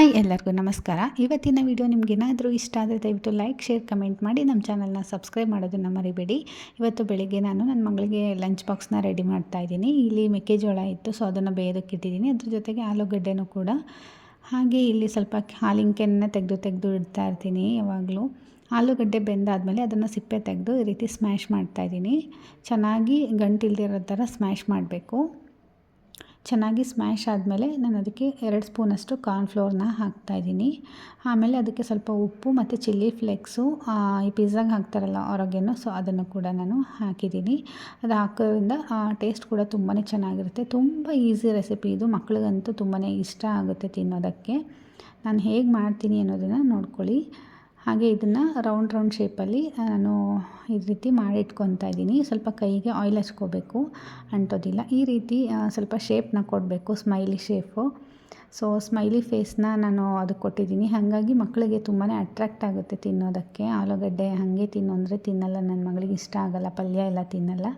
ಎಲ್ಲರಿಗೂ ನಮಸ್ಕಾರ. ಇವತ್ತಿನ ವಿಡಿಯೋ ನಿಮಗೇನಾದರೂ ಇಷ್ಟ ಆದರೆ ದಯವಿಟ್ಟು ಲೈಕ್ ಶೇರ್ ಕಮೆಂಟ್ ಮಾಡಿ ನಮ್ಮ ಚಾನಲ್ನ ಸಬ್ಸ್ಕ್ರೈಬ್ ಮಾಡೋದನ್ನು ಮರಿಬೇಡಿ. ಇವತ್ತು ಬೆಳಿಗ್ಗೆ ನಾನು ನನ್ನ ಮಗಳಿಗೆ ಲಂಚ್ ಬಾಕ್ಸ್ನ ರೆಡಿ ಮಾಡ್ತಾ ಇದ್ದೀನಿ. ಇಲ್ಲಿ ಮೆಕ್ಕೆಜೋಳ ಇತ್ತು ಸೊ ಅದನ್ನು ಬೇಯೋದಕ್ಕೆ ಇಟ್ಟಿದ್ದೀನಿ. ಅದ್ರ ಜೊತೆಗೆ ಆಲೂಗಡ್ಡೆನೂ ಕೂಡ. ಹಾಗೆ ಇಲ್ಲಿ ಸ್ವಲ್ಪ ಹಾಲಿಂಕೆನ ತೆಗೆದು ತೆಗೆದು ಇಡ್ತಾ ಇರ್ತೀನಿ ಯಾವಾಗಲೂ. ಆಲೂಗಡ್ಡೆ ಬೆಂದಾದಮೇಲೆ ಅದನ್ನು ಸಿಪ್ಪೆ ತೆಗೆದು ಈ ರೀತಿ ಸ್ಮ್ಯಾಶ್ ಮಾಡ್ತಾಯಿದ್ದೀನಿ ಚೆನ್ನಾಗಿ ಗಂಟಿಲ್ದಿರೋ ಥರ ಸ್ಮ್ಯಾಶ್ ಮಾಡಬೇಕು. ಚೆನ್ನಾಗಿ ಸ್ಮ್ಯಾಶ್ ಆದಮೇಲೆ ನಾನು ಅದಕ್ಕೆ ಎರಡು ಸ್ಪೂನಷ್ಟು ಕಾರ್ನ್ಫ್ಲೋರ್ನ ಹಾಕ್ತಾಯಿದ್ದೀನಿ ಆಮೇಲೆ ಅದಕ್ಕೆ ಸ್ವಲ್ಪ ಉಪ್ಪು ಮತ್ತು ಚಿಲ್ಲಿ ಫ್ಲೆಕ್ಸು ಈ ಪಿಜ್ಜಾಗೆ ಹಾಕ್ತಾರಲ್ಲ ಆರೋಗ್ಯನೋ, ಸೊ ಅದನ್ನು ಕೂಡ ನಾನು ಹಾಕಿದ್ದೀನಿ. ಅದು ಹಾಕೋದ್ರಿಂದ ಟೇಸ್ಟ್ ಕೂಡ ತುಂಬಾ ಚೆನ್ನಾಗಿರುತ್ತೆ. ತುಂಬ ಈಸಿ ರೆಸಿಪಿ ಇದು. ಮಕ್ಳಿಗಂತೂ ತುಂಬಾ ಇಷ್ಟ ಆಗುತ್ತೆ ತಿನ್ನೋದಕ್ಕೆ. ನಾನು ಹೇಗೆ ಮಾಡ್ತೀನಿ ಅನ್ನೋದನ್ನು ನೋಡ್ಕೊಳ್ಳಿ. ಹಾಗೆ ಇದನ್ನು ರೌಂಡ್ ರೌಂಡ್ ಶೇಪಲ್ಲಿ ನಾನು ಈ ರೀತಿ ಮಾಡಿ ಇಟ್ಕೊತಾ ಇದ್ದೀನಿ. ಸ್ವಲ್ಪ ಕೈಗೆ ಆಯಿಲ್ ಹಚ್ಕೋಬೇಕು ಅಂಟೋದಿಲ್ಲ ಈ ರೀತಿ ಸ್ವಲ್ಪ ಶೇಪ್ನ ಕೊಡಬೇಕು ಸ್ಮೈಲಿ ಶೇಪು ಸೊ ಸ್ಮೈಲಿ ಫೇಸ್ನ ನಾನು ಅದಕ್ಕೆ ಕೊಟ್ಟಿದ್ದೀನಿ. ಹಾಗಾಗಿ ಮಕ್ಕಳಿಗೆ ತುಂಬಾ ಅಟ್ರಾಕ್ಟ್ ಆಗುತ್ತೆ ತಿನ್ನೋದಕ್ಕೆ. ಆಲೂಗಡ್ಡೆ ಹಾಗೆ ತಿನ್ನು ಅಂದರೆ ತಿನ್ನಲ್ಲ. ನನ್ನ ಮಗಳಿಗೆ ಇಷ್ಟ ಆಗಲ್ಲ. ಪಲ್ಯ ಎಲ್ಲ ತಿನ್ನಲ್ಲ.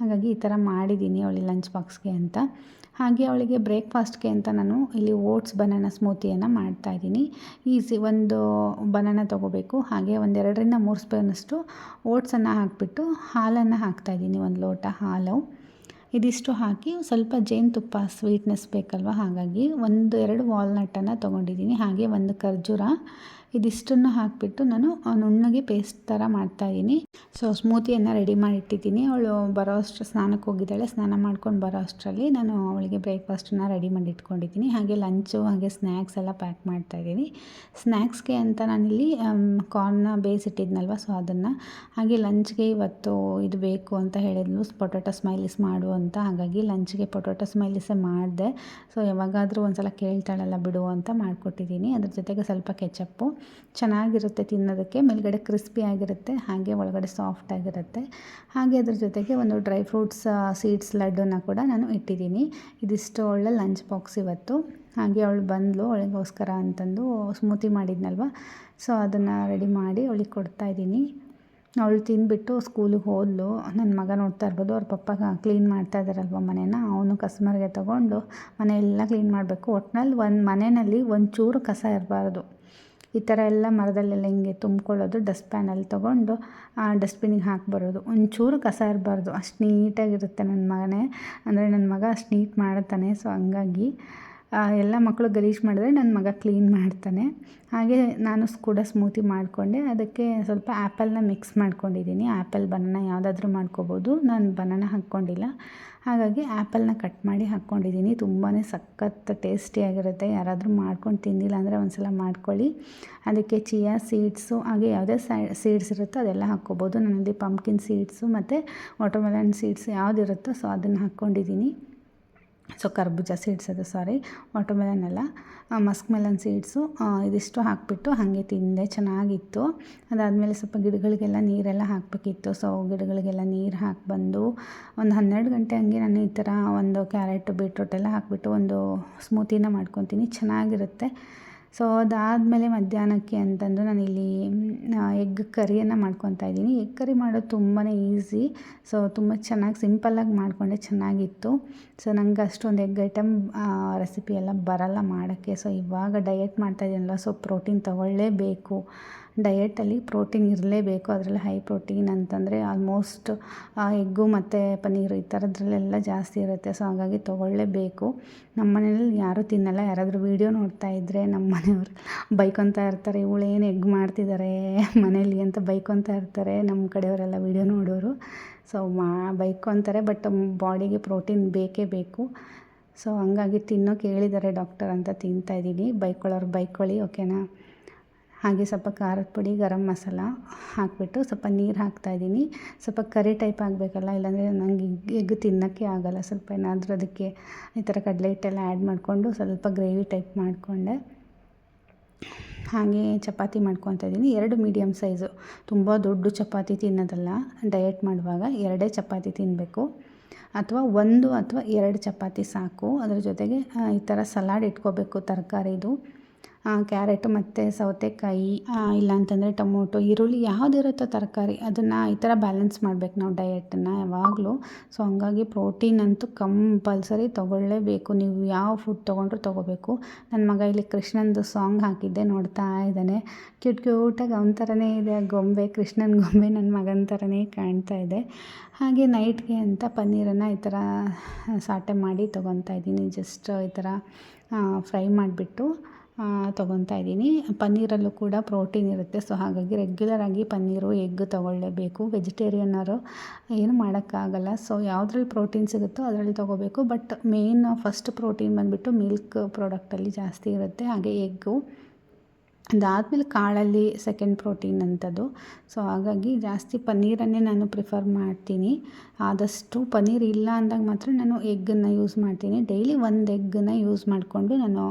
ಹಾಗಾಗಿ ಈ ಥರ ಮಾಡಿದ್ದೀನಿ ಅವಳಿ ಲಂಚ್ ಬಾಕ್ಸ್ಗೆ ಅಂತ. ಹಾಗೆ ಅವಳಿಗೆ ಬ್ರೇಕ್ಫಾಸ್ಟ್ಗೆ ಅಂತ ನಾನು ಇಲ್ಲಿ ಓಟ್ಸ್ ಬನಾನ ಸ್ಮೂತಿಯನ್ನು ಮಾಡ್ತಾಯಿದ್ದೀನಿ ಈಸಿ ಒಂದು ಬನಾನ ತೊಗೋಬೇಕು. ಹಾಗೆ ಒಂದೆರಡರಿಂದ ಮೂರು ಸ್ಪೂನಷ್ಟು ಓಟ್ಸನ್ನು ಹಾಕಿಬಿಟ್ಟು ಹಾಲನ್ನು ಹಾಕ್ತಾಯಿದ್ದೀನಿ ಒಂದು ಲೋಟ ಹಾಲು. ಇದಿಷ್ಟು ಹಾಕಿ ಸ್ವಲ್ಪ ಜೇನುತುಪ್ಪ ಸ್ವೀಟ್ನೆಸ್ ಬೇಕಲ್ವ? ಹಾಗಾಗಿ ಒಂದು ಎರಡು ವಾಲ್ನಟ್ಟನ್ನು ತೊಗೊಂಡಿದ್ದೀನಿ. ಹಾಗೆ ಒಂದು ಖರ್ಜೂರ ಇದಿಷ್ಟನ್ನು ಹಾಕಿಬಿಟ್ಟು ನಾನು ನುಣ್ಣಗೆ ಪೇಸ್ಟ್ ಥರ ಮಾಡ್ತಾಯಿದ್ದೀನಿ ಸೊ ಸ್ಮೂತಿಯನ್ನು ರೆಡಿ ಮಾಡಿ ಇಟ್ಟಿದ್ದೀನಿ ಅವಳು ಬರೋ ಅಷ್ಟು ಸ್ನಾನಕ್ಕೆ ಹೋಗಿದ್ದಾಳೆ. ಸ್ನಾನ ಮಾಡ್ಕೊಂಡು ಬರೋ ಅಷ್ಟರಲ್ಲಿ ನಾನು ಅವಳಿಗೆ ಬ್ರೇಕ್ಫಾಸ್ಟನ್ನು ರೆಡಿ ಮಾಡಿ ಇಟ್ಕೊಂಡಿದ್ದೀನಿ ಹಾಗೆ ಲಂಚು ಹಾಗೆ ಸ್ನ್ಯಾಕ್ಸ್ ಎಲ್ಲ ಪ್ಯಾಕ್ ಮಾಡ್ತಾಯಿದ್ದೀನಿ ಸ್ನ್ಯಾಕ್ಸ್ಗೆ ಅಂತ ನಾನಿಲ್ಲಿ ಕಾರ್ನ ಬೇಯಿಸಿಟ್ಟಿದ್ನಲ್ವ ಸೊ ಅದನ್ನು. ಹಾಗೆ ಲಂಚ್ಗೆ ಇವತ್ತು ಇದು ಬೇಕು ಅಂತ ಹೇಳಿದ್ಲು. ಪೊಟೊಟೊ ಸ್ಮೈಲಿಸ್ ಮಾಡು ಅಂತ. ಹಾಗಾಗಿ ಲಂಚ್ಗೆ ಪೊಟೊಟೊ ಸ್ಮೈಲಿಸೇ ಮಾಡಿದೆ. ಸೊ ಯಾವಾಗಾದರೂ ಒಂದು ಸಲ ಕೇಳ್ತಾಳಲ್ಲ ಬಿಡು ಅಂತ ಮಾಡಿಕೊಟ್ಟಿದ್ದೀನಿ. ಅದ್ರ ಜೊತೆಗೆ ಸ್ವಲ್ಪ ಕೆಚಪ್ಪು ಚೆನ್ನಾಗಿರುತ್ತೆ ತಿನ್ನೋದಕ್ಕೆ, ಮೇಲ್ಗಡೆ ಕ್ರಿಸ್ಪಿ ಆಗಿರುತ್ತೆ, ಹಾಗೆ ಒಳಗಡೆ ಸಾಫ್ಟ್ ಆಗಿರುತ್ತೆ. ಹಾಗೆ ಅದ್ರ ಜೊತೆಗೆ ಒಂದು ಡ್ರೈ ಫ್ರೂಟ್ಸ್ ಸೀಡ್ಸ್ ಲಡ್ಡುನ ಕೂಡ ನಾನು ಇಟ್ಟಿದ್ದೀನಿ. ಇದಿಷ್ಟು ಒಳ್ಳೆ ಲಂಚ್ ಬಾಕ್ಸ್ ಇವತ್ತು. ಹಾಗೆ ಅವಳು ಬಂದಳು ಅವಳಿಗೋಸ್ಕರ ಅಂತಂದು ಸ್ಮೂತಿ ಮಾಡಿದ್ನಲ್ವ? ಸೊ ಅದನ್ನು ರೆಡಿ ಮಾಡಿ ಅವಳಿಗೆ ಕೊಡ್ತಾಯಿದ್ದೀನಿ ಅವಳು ತಿಂದುಬಿಟ್ಟು ಸ್ಕೂಲಿಗೆ ಹೋದ್ಲು. ನನ್ನ ಮಗ ನೋಡ್ತಾ ಇರ್ಬೋದು, ಅವ್ರ ಪಪ್ಪ ಕ್ಲೀನ್ ಮಾಡ್ತಾ ಇದ್ದಾರಲ್ವ ಮನೇನ? ಅವನು ಕಸ್ಟಮರ್ಗೆ ತೊಗೊಂಡು ಮನೆಯೆಲ್ಲ ಕ್ಲೀನ್ ಮಾಡಬೇಕು. ಒಟ್ನಲ್ಲಿ ಒಂದು ಮನೆಯಲ್ಲಿ ಒಂಚೂರು ಕಸ ಇರಬಾರ್ದು. ಈ ಥರ ಎಲ್ಲ ಮರದಲ್ಲೆಲ್ಲ ಹಿಂಗೆ ತುಂಬ್ಕೊಳ್ಳೋದು ಡಸ್ಟ್ ಪ್ಯಾನಲ್ಲಿ ತೊಗೊಂಡು ಹಾಕಿ ಬರೋದು. ಒಂಚೂರು ಕಸ ಇರಬಾರ್ದು. ಅಷ್ಟು ನೀಟಾಗಿರುತ್ತೆ ನನ್ನ ಮಗನೇ. ಅಂದರೆ ನನ್ನ ಮಗ ಅಷ್ಟು ನೀಟ್ ಮಾಡ್ತಾನೆ ಸೊ ಹಂಗಾಗಿ ಎಲ್ಲ ಮಕ್ಕಳು ಗಲೀಜು ಮಾಡಿದ್ರೆ ನನ್ನ ಮಗ ಕ್ಲೀನ್ ಮಾಡ್ತಾನೆ. ಹಾಗೆ ನಾನು ಕೂಡ ಸ್ಮೂತಿ ಮಾಡಿಕೊಂಡೆ. ಅದಕ್ಕೆ ಸ್ವಲ್ಪ ಆ್ಯಪಲ್ನ ಮಿಕ್ಸ್ ಮಾಡ್ಕೊಂಡಿದ್ದೀನಿ. ಆ್ಯಪಲ್ ಬನಾನ ಯಾವುದಾದ್ರೂ ಮಾಡ್ಕೋಬೋದು. ನಾನು ಬನಾನ ಹಾಕ್ಕೊಂಡಿಲ್ಲ. ಹಾಗಾಗಿ ಆ್ಯಪಲ್ನ ಕಟ್ ಮಾಡಿ ಹಾಕ್ಕೊಂಡಿದ್ದೀನಿ. ತುಂಬಾ ಸಖತ್ ಟೇಸ್ಟಿಯಾಗಿರುತ್ತೆ. ಯಾರಾದರೂ ಮಾಡ್ಕೊಂಡು ತಿಂದಿಲ್ಲ ಅಂದರೆ ಒಂದು ಸಲ ಮಾಡ್ಕೊಳ್ಳಿ. ಅದಕ್ಕೆ ಚಿಯಾ ಸೀಡ್ಸು, ಹಾಗೆ ಯಾವುದೇ ಸೀಡ್ಸ್ ಇರುತ್ತೋ ಅದೆಲ್ಲ ಹಾಕ್ಕೋಬೋದು. ನನ್ನಲ್ಲಿ ಪಂಪ್ಕಿನ್ ಸೀಡ್ಸು ಮತ್ತು ವಾಟರ್ಮೆಲನ್ ಸೀಡ್ಸ್ ಯಾವುದಿರುತ್ತೋ ಸೊ ಅದನ್ನು ಹಾಕ್ಕೊಂಡಿದ್ದೀನಿ. ಸೊ ಕರ್ಬೂಜ ಸೀಡ್ಸ್ ಅದು ಸಾರಿ ವಾಟರ್ಮೆಲನ್ ಅಲ್ಲ. ಮಸ್ಕ್ ಮೆಲನ್ ಸೀಡ್ಸು ಇದಿಷ್ಟು ಹಾಕಿಬಿಟ್ಟು ಹಾಗೆ ತಿಂದೆ. ಚೆನ್ನಾಗಿತ್ತು. ಅದಾದಮೇಲೆ ಸ್ವಲ್ಪ ಗಿಡಗಳಿಗೆಲ್ಲ ನೀರೆಲ್ಲ ಹಾಕಬೇಕಿತ್ತು. ಸೊ ಗಿಡಗಳಿಗೆಲ್ಲ ನೀರು ಹಾಕಿ ಬಂದು ಒಂದು ಹನ್ನೆರಡು ಗಂಟೆ ಹಂಗೆ ನಾನು ಈ ಥರ ಒಂದು ಕ್ಯಾರೆಟ್ ಬೀಟ್ರೂಟ್ ಎಲ್ಲ ಹಾಕಿಬಿಟ್ಟು ಒಂದು ಸ್ಮೂತಿನ ಮಾಡ್ಕೊತೀನಿ. ಚೆನ್ನಾಗಿರುತ್ತೆ. ಸೊ ಅದಾದಮೇಲೆ ಮಧ್ಯಾಹ್ನಕ್ಕೆ ಅಂತಂದು ನಾನಿಲ್ಲಿ ಎಗ್ ಕರಿಯನ್ನು ಮಾಡ್ಕೊತಾ ಇದ್ದೀನಿ. ಎಗ್ ಕರಿ ಮಾಡೋದು ತುಂಬಾ ಈಸಿ. ಸೊ ತುಂಬ ಚೆನ್ನಾಗಿ ಸಿಂಪಲ್ಲಾಗಿ ಮಾಡಿಕೊಂಡೆ ಚೆನ್ನಾಗಿತ್ತು. ಸೊ ನಂಗೆ ಅಷ್ಟೊಂದು ಎಗ್ ಐಟಮ್ ರೆಸಿಪಿ ಎಲ್ಲ ಬರಲ್ಲ ಮಾಡೋಕ್ಕೆ. ಸೊ ಇವಾಗ ಡಯೆಟ್ ಮಾಡ್ತಾಯಿದ್ದೀನಲ್ಲ ಸೊ ಪ್ರೋಟೀನ್ ತೊಗೊಳ್ಳೇಬೇಕು. ಡಯೆಟಲ್ಲಿ ಪ್ರೋಟೀನ್ ಇರಲೇಬೇಕು, ಅದರಲ್ಲಿ ಹೈ ಪ್ರೋಟೀನ್ ಅಂತಂದರೆ ಆಲ್ಮೋಸ್ಟ್ ಎಗ್ಗು ಮತ್ತು ಪನ್ನೀರು ಈ ಥರದ್ರಲ್ಲೆಲ್ಲ ಜಾಸ್ತಿ ಇರುತ್ತೆ. ಸೊ, ಹಾಗಾಗಿ ತೊಗೊಳ್ಳೇಬೇಕು. ನಮ್ಮ ಮನೇಲಿ ಯಾರೂ ತಿನ್ನಲ್ಲ. ಯಾರಾದರೂ ವೀಡಿಯೋ ನೋಡ್ತಾ ಇದ್ದರೆ ನಮ್ಮ ಮನೆಯವರು ಬೈಕೊತಾ ಇರ್ತಾರೆ ಇವಳೇನು ಎಗ್ ಮಾಡ್ತಿದ್ದಾರೆ ಮನೇಲಿ? ಅಂತ ಬೈಕೊತಾ ಇರ್ತಾರೆ ನಮ್ಮ ಕಡೆಯವರೆಲ್ಲ ವೀಡಿಯೋ ನೋಡೋರು. ಸೊ, ಮಾ, ಬೈಕೊತಾರೆ, ಬಟ್ ಬಾಡಿಗೆ ಪ್ರೋಟೀನ್ ಬೇಕೇ ಬೇಕು. ಸೊ, ಹಂಗಾಗಿ ತಿನ್ನೋಕೆ ಹೇಳಿದ್ದಾರೆ ಡಾಕ್ಟರ್ ಅಂತ ತಿಂತಾಯಿದ್ದೀನಿ ಬೈಕೊಳ್ಳೋರು ಬೈಕೊಳ್ಳಿ, ಓಕೆನಾ? ಹಾಗೆ ಸ್ವಲ್ಪ ಖಾರದ ಪುಡಿ, ಗರಂ ಮಸಾಲ ಹಾಕಿಬಿಟ್ಟು ಸ್ವಲ್ಪ ನೀರು ಹಾಕ್ತಾಯಿದ್ದೀನಿ ಸ್ವಲ್ಪ ಕರಿ ಟೈಪ್ ಆಗಬೇಕಲ್ಲ, ಇಲ್ಲಾಂದರೆ ನನಗೆ ಎಗ್ ತಿನ್ನೋಕ್ಕೆ ಆಗೋಲ್ಲ. ಸ್ವಲ್ಪ ಏನಾದರೂ ಅದಕ್ಕೆ ಈ ಥರ ಕಡಲೆ ಹಿಟ್ಟೆಲ್ಲ ಆ್ಯಡ್ ಮಾಡಿಕೊಂಡು ಸ್ವಲ್ಪ ಗ್ರೇವಿ ಟೈಪ್ ಮಾಡಿಕೊಂಡೆ. ಹಾಗೆ ಚಪಾತಿ ಮಾಡ್ಕೊತಾ ಇದ್ದೀನಿ. ಎರಡು ಮೀಡಿಯಮ್ ಸೈಜು ತುಂಬ ದೊಡ್ಡ ಚಪಾತಿ ತಿನ್ನೋದಲ್ಲ ಡಯಟ್ ಮಾಡುವಾಗ ಎರಡೇ ಚಪಾತಿ ತಿನ್ನಬೇಕು ಅಥವಾ ಒಂದು ಅಥವಾ ಎರಡು ಚಪಾತಿ ಸಾಕು. ಅದರ ಜೊತೆಗೆ ಈ ಥರ ಸಲಾಡ್ ಇಟ್ಕೋಬೇಕು ತರಕಾರಿದು ಕ್ಯಾರೆಟು ಮತ್ತು ಸೌತೆಕಾಯಿ ಇಲ್ಲ ಅಂತಂದರೆ ಟೊಮೊಟೊ, ಈರುಳ್ಳಿ ಯಾವುದಿರುತ್ತೋ ತರಕಾರಿ ಅದನ್ನು ಈ ಥರ ಬ್ಯಾಲೆನ್ಸ್ ಮಾಡ್ಬೇಕು ನಾವು ಡಯೆಟನ್ನು ಯಾವಾಗಲೂ. ಸೊ ಹಂಗಾಗಿ ಪ್ರೋಟೀನ್ ಅಂತೂ ಕಂಪಲ್ಸರಿ ತೊಗೊಳ್ಳೇಬೇಕು. ನೀವು ಯಾವ ಫುಡ್ ತೊಗೊಂಡ್ರೂ ತೊಗೋಬೇಕು. ನನ್ನ ಮಗ ಇಲ್ಲಿ ಕೃಷ್ಣಂದು ಸಾಂಗ್ ಹಾಕಿದ್ದೆ, ನೋಡ್ತಾ ಇದ್ದಾನೆ. ಕ್ಯೂಟ್ ಕ್ಯೂಟಾಗಿ ಅವನ ಥರನೇ ಇದೆ, ಗೊಂಬೆ, ಕೃಷ್ಣನ ಗೊಂಬೆ ನನ್ನ ಮಗನ ಥರನೇ ಕಾಣ್ತಾ ಇದೆ. ಹಾಗೆ ನೈಟ್ಗೆ ಅಂತ ಪನ್ನೀರನ್ನು ಈ ಥರ ಸಾಟೆ ಮಾಡಿ ತೊಗೊತಾ ಇದ್ದೀನಿ. ಜಸ್ಟ್ ಈ ಥರ ಫ್ರೈ ಮಾಡಿಬಿಟ್ಟು. ತೊಗೊತಾ ಇದ್ದೀನಿ. ಪನ್ನೀರಲ್ಲೂ ಕೂಡ ಪ್ರೋಟೀನ್ ಇರುತ್ತೆ. ಸೊ ಹಾಗಾಗಿ ರೆಗ್ಯುಲರಾಗಿ ಪನ್ನೀರು ಎಗ್ ತೊಗೊಳ್ಳೇಬೇಕು. ವೆಜಿಟೇರಿಯನ್ನರು ಏನು ಮಾಡೋಕ್ಕಾಗಲ್ಲ. ಸೊ ಯಾವುದ್ರಲ್ಲಿ ಪ್ರೋಟೀನ್ ಸಿಗುತ್ತೋ ಅದರಲ್ಲಿ ತೊಗೋಬೇಕು. ಬಟ್ ಮೇಯ್ನ್ ಫಸ್ಟ್ ಪ್ರೋಟೀನ್ ಬಂದುಬಿಟ್ಟು ಮಿಲ್ಕ್ ಪ್ರಾಡಕ್ಟಲ್ಲಿ ಜಾಸ್ತಿ ಇರುತ್ತೆ. ಹಾಗೆ ಎಗ್ಗು ಅದಾದಮೇಲೆ ಕಾಳಲ್ಲಿ ಸೆಕೆಂಡ್ ಪ್ರೋಟೀನ್ ಅಂಥದ್ದು. ಸೊ ಹಾಗಾಗಿ ಜಾಸ್ತಿ ಪನ್ನೀರನ್ನೇ ನಾನು ಪ್ರಿಫರ್ ಮಾಡ್ತೀನಿ. ಆದಷ್ಟು ಪನ್ನೀರ್ ಇಲ್ಲ ಅಂದಾಗ ಮಾತ್ರ ನಾನು ಎಗ್ಗನ್ನು ಯೂಸ್ ಮಾಡ್ತೀನಿ. ಡೈಲಿ ಒಂದು ಎಗ್ಗನ್ನು ಯೂಸ್ ಮಾಡಿಕೊಂಡು ನಾನು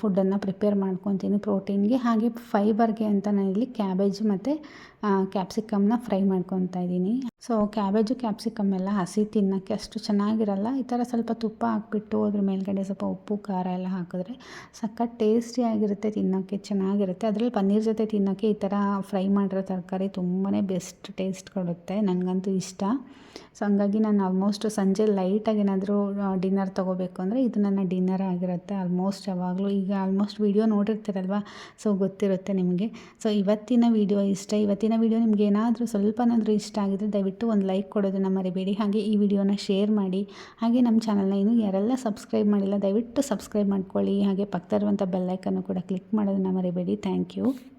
ಫುಡ್ಡನ್ನು ಪ್ರಿಪೇರ್ ಮಾಡ್ಕೊತೀನಿ ಪ್ರೋಟೀನ್ಗೆ ಹಾಗೆ ಫೈಬರ್ಗೆ ಅಂತ ನಾನಿಲ್ಲಿ ಕ್ಯಾಬೇಜ್ ಮತ್ತು ಕ್ಯಾಪ್ಸಿಕಮ್ನ ಫ್ರೈ ಮಾಡ್ಕೊತಾ ಇದ್ದೀನಿ. ಸೊ ಕ್ಯಾಬೇಜು, ಕ್ಯಾಪ್ಸಿಕಮ್ ಎಲ್ಲ ಹಸಿ ತಿನ್ನೋಕ್ಕೆ ಅಷ್ಟು ಚೆನ್ನಾಗಿರಲ್ಲ. ಈ ಥರ ಸ್ವಲ್ಪ ತುಪ್ಪ ಹಾಕ್ಬಿಟ್ಟು ಅದ್ರ ಮೇಲ್ಗಡೆ ಸ್ವಲ್ಪ ಉಪ್ಪು, ಖಾರ ಎಲ್ಲ ಹಾಕಿದ್ರೆ ಸಖತ್ ಟೇಸ್ಟಿಯಾಗಿರುತ್ತೆ ತಿನ್ನೋಕ್ಕೆ, ಚೆನ್ನಾಗಿರುತ್ತೆ. ಅದರಲ್ಲಿ ಪನ್ನೀರ್ ಜೊತೆ ತಿನ್ನೋಕ್ಕೆ ಈ ಥರ ಫ್ರೈ ಮಾಡಿರೋ ತರಕಾರಿ ತುಂಬಾ ಬೆಸ್ಟ್ ಟೇಸ್ಟ್ ಕೊಡುತ್ತೆ. ನನಗಂತೂ ಇಷ್ಟ. ಸೊ ಹಂಗಾಗಿ ನಾನು ಆಲ್ಮೋಸ್ಟ್ ಸಂಜೆ ಲೈಟಾಗಿ ಏನಾದರೂ ಡಿನ್ನರ್ ತೊಗೋಬೇಕು ಅಂದರೆ ಇದು ನನ್ನ ಡಿನ್ನರ್ ಆಗಿರುತ್ತೆ. ಆಲ್ಮೋಸ್ಟ್ ಯಾವಾಗಲೂ ಈಗ ಆಲ್ಮೋಸ್ಟ್ ವೀಡಿಯೋ ನೋಡಿರ್ತೀರಲ್ವ? ಸೊ ಗೊತ್ತಿರುತ್ತೆ ನಿಮಗೆ. ಸೊ ಇವತ್ತಿನ ವೀಡಿಯೋ ಇಷ್ಟ. ಇವತ್ತಿನ ವೀಡಿಯೋ ನಿಮ್ಗೆ ಏನಾದರೂ ಸ್ವಲ್ಪನಾದರೂ ಇಷ್ಟ ಆಗಿದ್ರೆ ದಯವಿಟ್ಟು ಒಂದು ಲೈಕ್ ಕೊಡೋದನ್ನು ಮರಿಬೇಡಿ. ಹಾಗೆ ಈ ವಿಡಿಯೋನ ಶೇರ್ ಮಾಡಿ. ಹಾಗೆ ನಮ್ಮ ಚಾನಲ್ನ ಇನ್ನೂ ಯಾರೆಲ್ಲ ಸಬ್ಸ್ಕ್ರೈಬ್ ಮಾಡಿಲ್ಲ, ದಯವಿಟ್ಟು ಸಬ್ಸ್ಕ್ರೈಬ್ ಮಾಡ್ಕೊಳ್ಳಿ. ಹಾಗೆ ಪಕ್ಕದಲ್ಲಿರುವಂಥ ಬೆಲ್ಲೈಕನ್ನು ಕೂಡ ಕ್ಲಿಕ್ ಮಾಡೋದನ್ನು ಮರಿಬೇಡಿ. Thank you